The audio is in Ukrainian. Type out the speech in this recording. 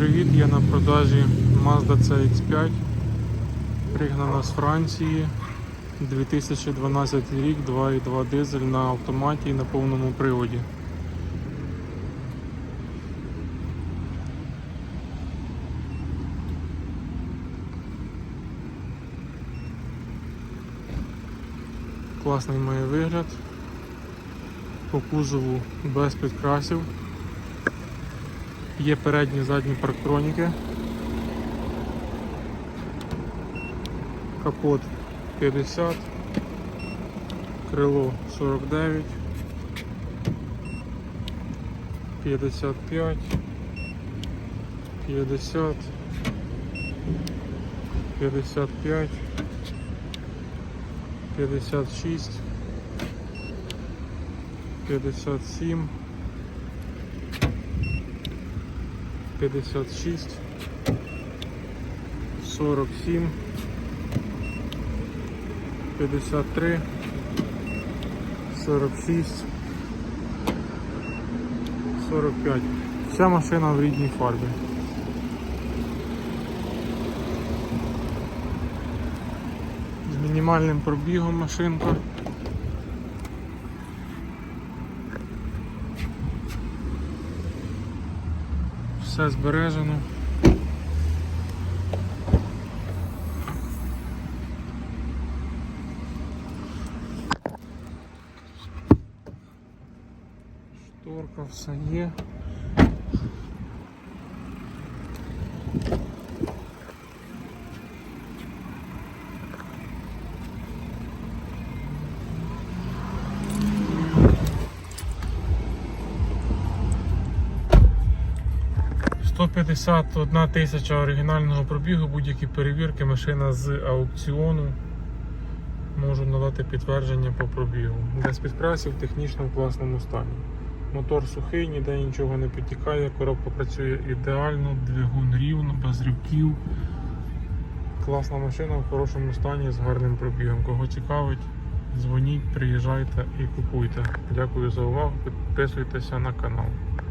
привіт! Я на продажі Mazda CX5. Пригнана з Франції. 2012 рік, 2.2 дизель на автоматі і на повному приводі. Класний має вигляд. По кузову без підкрасів. Є передні задні парктроніки. Капот 50, крило 49, 55, 50, 55, 56, 57, 56, 47, 53, 46, 45. Вся машина в рідній фарбі. З мінімальним пробігом машинка. Все збережено. Шторка все є. Сто п'ятдесят одна тисяча оригінального пробігу, будь-які перевірки, машина з аукціону. Можу надати підтвердження по пробігу. Без підкрасів технічно в класному стані. Мотор сухий, ніде нічого не підтікає, коробка працює ідеально, двигун рівно, без ривків. Класна машина в хорошому стані з гарним пробігом. Кого цікавить, дзвоніть, приїжджайте і купуйте. Дякую за увагу. Підписуйтеся на канал.